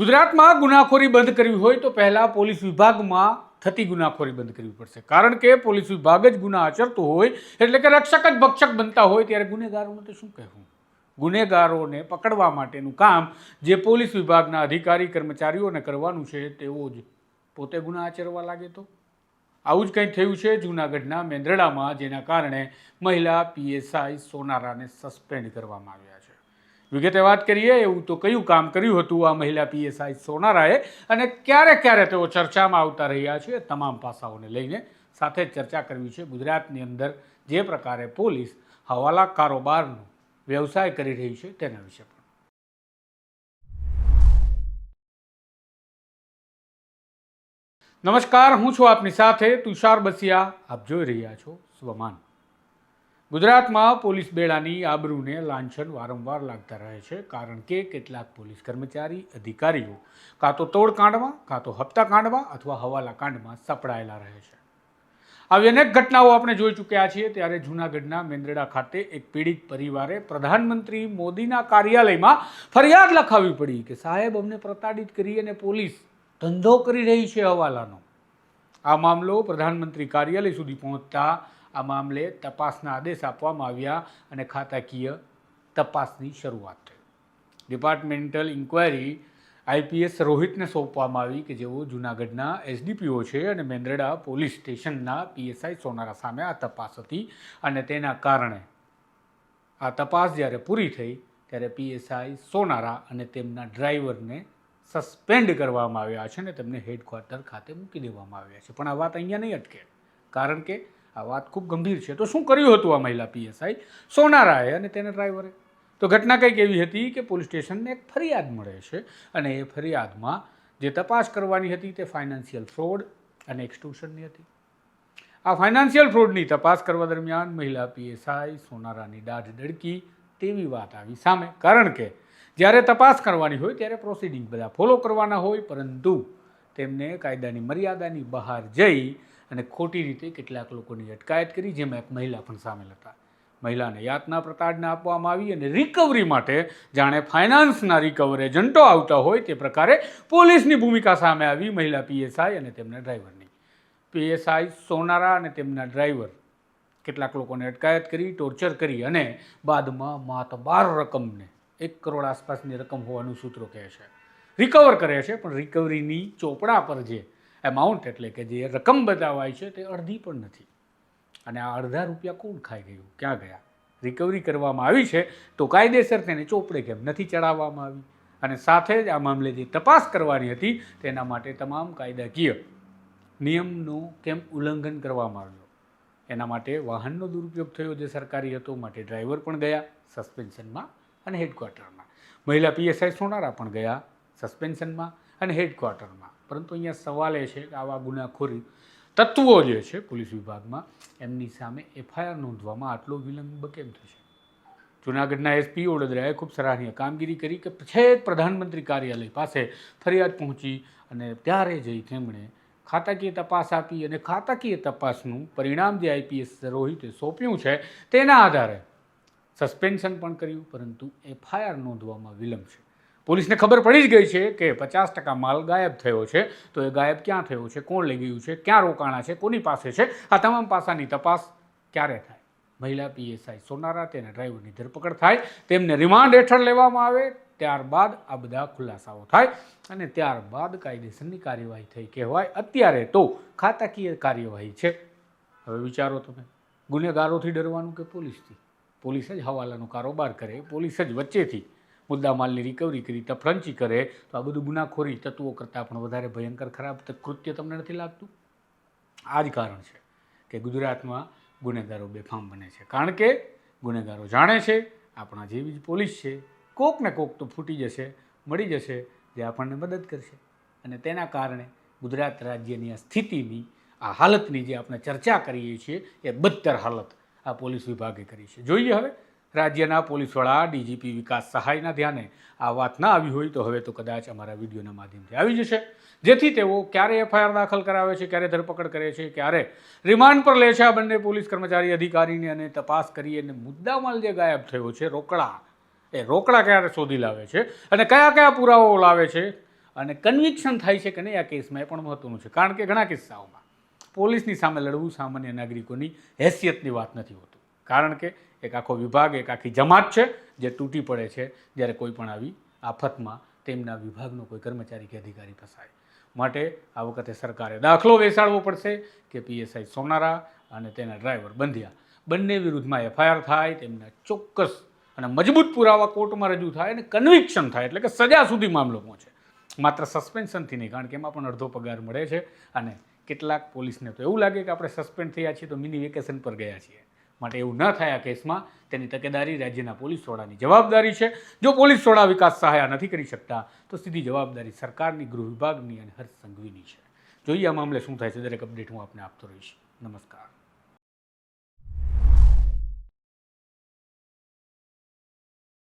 ગુજરાતમાં ગુનાખોરી બંધ કરવી હોય તો પહેલાં પોલીસ વિભાગમાં થતી ગુનાખોરી બંધ કરવી પડશે. કારણ કે પોલીસ વિભાગ જ ગુના આચરતો હોય, એટલે કે રક્ષક જ ભક્ષક બનતા હોય, ત્યારે ગુનેગારોનું તો શું કહેવું? ગુનેગારોને પકડવા માટેનું કામ જે પોલીસ વિભાગના અધિકારી, કર્મચારીઓને કરવાનું છે, તેઓ જ પોતે ગુના આચરવા લાગે તો? આવું જ કંઈ થયું છે જૂનાગઢના મેંદરડામાં, જેના કારણે મહિલા પીએસઆઈ સોનારાને સસ્પેન્ડ કરવામાં આવ્યા વિગતે વાત કરીએ, એવું તો કયું કામ કર્યું હતું આ મહિલા પીએસઆઈ સોનારાએ અને ક્યારે ક્યારે તેઓ ચર્ચામાં આવતા રહ્યા છે તમામ પાસાઓને લઈને. સાથે ચર્ચા કરવી છે ગુજરાતની અંદર જે પ્રકારે પોલીસ હવાલા કારોબારનો વ્યવસાય કરી રહી છે તેના વિશે પણ. નમસ્કાર, હું છું આપની સાથે તુષાર બસિયા. આપ જોઈ રહ્યા છો સ્વમાન. ગુજરાતમાં પોલીસ બેડાની આબરૂને લાંછન વારંવાર લાગતા રહે છે, કારણ કે કેટલાક પોલીસ કર્મચારી, અધિકારીઓ કાં તો તોડકાંડમાં કાં તો હપ્તાકાંડમાં અથવા હવાલા કાંડમાં સપડાયેલા રહે છે. આવી અનેક ઘટનાઓ આપણે જોઈ ચૂક્યા છીએ, ત્યારે જૂનાગઢના મેંદરડા ખાતે એક પીડિત પરિવારે પ્રધાનમંત્રી મોદીના કાર્યાલયમાં ફરિયાદ લખાવી પડી કે સાહેબ, અમને પ્રતાડિત કરી અને પોલીસ ધંધો કરી રહી છે હવાલાનો. આ મામલો પ્રધાનમંત્રી કાર્યાલય સુધી પહોંચતા આ મામલે તપાસના આદેશ આપવામાં આવ્યા અને ખાતાકીય તપાસની શરૂઆત થઈ. ડિપાર્ટમેન્ટલ ઇન્ક્વાયરી આઈપીએસ રોહિતને સોંપવામાં આવી કે જેઓ જૂનાગઢના એસડીપીઓ છે અને મેંદરડા પોલીસ સ્ટેશનના પીએસઆઈ સોનારા સામે આ તપાસ હતી અને તેના કારણે આ તપાસ જ્યારે પૂરી થઈ ત્યારે પીએસઆઈ સોનારા અને તેમના ડ્રાઈવરને સસ્પેન્ડ કરવામાં આવ્યા છે અને તેમને હેડક્વાર્ટર ખાતે મૂકી દેવામાં આવ્યા છે. પણ આ વાત અહીંયા નહીં અટકે, કારણ કે આ વાત ખૂબ ગંભીર છે. તો શું કર્યું હતું આ મહિલા પીએસઆઈ? સોનારાએ અને તેના ડ્રાઈવરે. તો ઘટના કંઈક એવી હતી કે પોલીસ સ્ટેશનને એક ફરિયાદ મળે છે અને એ ફરિયાદમાં જે તપાસ કરવાની હતી તે ફાઇનાન્શિયલ ફ્રોડ અને એક્સટ્યુશનની હતી. આ ફાઇનાન્શિયલ ફ્રોડની તપાસ કરવા દરમિયાન મહિલા પીએસઆઈ સોનારાની દાઢ ડડકી તેવી વાત આવી સામે. કારણ કે જ્યારે તપાસ કરવાની હોય ત્યારે પ્રોસિડિંગ બધા ફોલો કરવાના હોય, પરંતુ તેમને કાયદાની મર્યાદાની બહાર જઈ અને ખોટી રીતે કેટલાક લોકોની અટકાયત કરી, જેમાં એક મહિલા પણ સામેલ હતા. મહિલાને યાતના પ્રતાડના આપવામાં આવી અને રિકવરી માટે જાણે ફાઇનાન્સના રિકવર એજન્ટો આવતા હોય તે પ્રકારે પોલીસની ભૂમિકા સામે આવી. મહિલા પીએસઆઈ અને તેમના ડ્રાઈવરની પીએસઆઈ સોનારા અને તેમના ડ્રાઈવર કેટલાક લોકોને અટકાયત કરી ટોર્ચર કરી અને બાદમાં માતબાર રકમને, એક કરોડ આસપાસની રકમ હોવાનું સૂત્રો કહે છે. રિકવર કરે છે, પણ રિકવરીની ચોપડા પર જે એમાઉન્ટ એટલે કે જે રકમ બતાવાય છે તે અડધી પણ નથી. અને આ અડધા રૂપિયા કોણ ખાઈ ગયું? ક્યાં ગયા? રિકવરી કરવામાં આવી છે તો કાયદેસર તેને ચોપડે કેમ નથી ચડાવવામાં આવી? અને સાથે જ આ મામલે જે તપાસ કરવાની હતી તેના માટે તમામ કાયદાકીય નિયમનું કેમ ઉલ્લંઘન કરવામાં આવ્યું? એના માટે વાહનનો દુરુપયોગ થયો જે સરકારી હતો, માટે ડ્રાઈવર પણ ગયા સસ્પેન્શનમાં અને હેડક્વાર્ટરમાં. મહિલા પીએસઆઈ સોનારા પણ ગયા સસ્પેન્શનમાં અને હેડક્વાર્ટરમાં. પરંતુ અહીંયા સવાલ એ છે કે આવા ગુનાખોરી તત્વો જે છે પોલીસ વિભાગમાં, એમની સામે એફઆઈઆર નોંધવામાં આટલો વિલંબ કેમ થશે? જૂનાગઢના એસપી વડોદરાએ ખૂબ સરાહનીય કામગીરી કરી કે છેક પ્રધાનમંત્રી કાર્યાલય પાસે ફરિયાદ પહોંચી અને ત્યારે જઈ તેમણે ખાતાકીય તપાસ આપી અને ખાતાકીય તપાસનું પરિણામ જે આઈપીએસ રોહિતે સોંપ્યું છે તેના આધારે સસ્પેન્શન પણ કર્યું, પરંતુ એફઆઈઆર નોંધવામાં વિલંબ છે. પોલીસને ખબર પડી જ ગઈ છે કે પચાસ ટકા માલ ગાયબ થયો છે. તો એ ગાયબ ક્યાં થયો છે? કોણ લઈ ગયું છે? ક્યાં રોકાણા છે? કોની પાસે છે? આ તમામ પાસાની તપાસ ક્યારે થાય? મહિલા પીએસઆઈ સોનારા, તેના ડ્રાઈવરની ધરપકડ થાય, તેમને રિમાન્ડ હેઠળ લેવામાં આવે, ત્યારબાદ આ બધા ખુલાસાઓ થાય અને ત્યારબાદ કાયદેસરની કાર્યવાહી થઈ કહેવાય. અત્યારે તો ખાતાકીય કાર્યવાહી છે. હવે વિચારો તમે, ગુનેગારોથી ડરવાનું કે પોલીસથી? પોલીસ જ હવાલાનો કારોબાર કરે, પોલીસ જ વચ્ચેથી મુદ્દામાલની રિકવરી કરી, તફરંચી કરે, તો આ બધું ગુનાખોરી તત્વો કરતાં પણ વધારે ભયંકર ખરાબ કૃત્ય તમને નથી લાગતું? આ જ કારણ છે કે ગુજરાતમાં ગુનેગારો બેફામ બને છે. કારણ કે ગુનેગારો જાણે છે, આપણા જેવી જ પોલીસ છે, કોક ને કોક તો ફૂટી જશે મળી જશે, જે આપણને મદદ કરશે. અને તેના કારણે ગુજરાત રાજ્યની આ સ્થિતિની, આ હાલતની જે આપણે ચર્ચા કરીએ છીએ, એ બદતર હાલત આ પોલીસ વિભાગે કરી છે. જોઈએ હવે રાજ્યના પોલીસ વડા ડીજીપી વિકાસ સહાયના ધ્યાને આ વાત ના આવી હોય તો હવે તો કદાચ અમારા વિડીયોના માધ્યમથી આવી જશે. જેથી તેઓ ક્યારે એફઆઈઆર દાખલ કરાવે છે, ક્યારે ધરપકડ કરે છે, ક્યારે રિમાન્ડ પર લે છે આ બંને પોલીસ કર્મચારી અધિકારીને અને તપાસ કરી અને મુદ્દામાલ જે ગાયબ થયો છે, રોકડા. એ રોકડા ક્યારે શોધી લાવે છે અને કયા કયા પુરાવાઓ લાવે છે અને કન્વિક્શન થાય છે કે નહીં આ કેસમાં એ પણ મહત્વનું છે. કારણ કે ઘણા કિસ્સાઓમાં પોલીસની સામે લડવું સામાન્ય નાગરિકોની હેસિયતની વાત નથી હોતું. કારણ કે એક આખો વિભાગ, એક આખી જમાત છે જે તૂટી પડે છે જ્યારે કોઈ પણ આવી આફતમાં તેમના વિભાગનો કોઈ કર્મચારી કે અધિકારી ફસાય. માટે આ વખતે સરકારે દાખલો બેસાડવો પડશે કે પીએસઆઈ સોનારા અને તેના ડ્રાઈવર બંધિયા. બંને વિરુદ્ધમાં એફઆઈઆર થાય, તેમના ચોક્કસ અને મજબૂત પુરાવા કોર્ટમાં રજૂ થાય અને કન્વિક્શન થાય, એટલે કે સજા સુધી મામલો પહોંચે. માત્ર સસ્પેન્શનથી નહીં, કારણ કે એમાં પણ અડધો પગાર મળે છે અને કેટલાક પોલીસને તો એવું લાગે કે આપણે સસ્પેન્ડ થયા છીએ તો મિની વેકેશન પર ગયા છીએ. માટે એવું ન થાય આ કેસમાં, તેની તકેદારી રાજ્યના પોલીસ વડાની જવાબદારી છે. જો પોલીસ વડા વિકાસ સહાય નથી કરી શકતા, તો સીધી જવાબદારી સરકારની, ગૃહ વિભાગની અને હર્ષ સંઘવીની છે. જોઈએ આ મામલે શું થાય છે, દરેક અપડેટ હું આપને આપતો રહીશ. નમસ્કાર.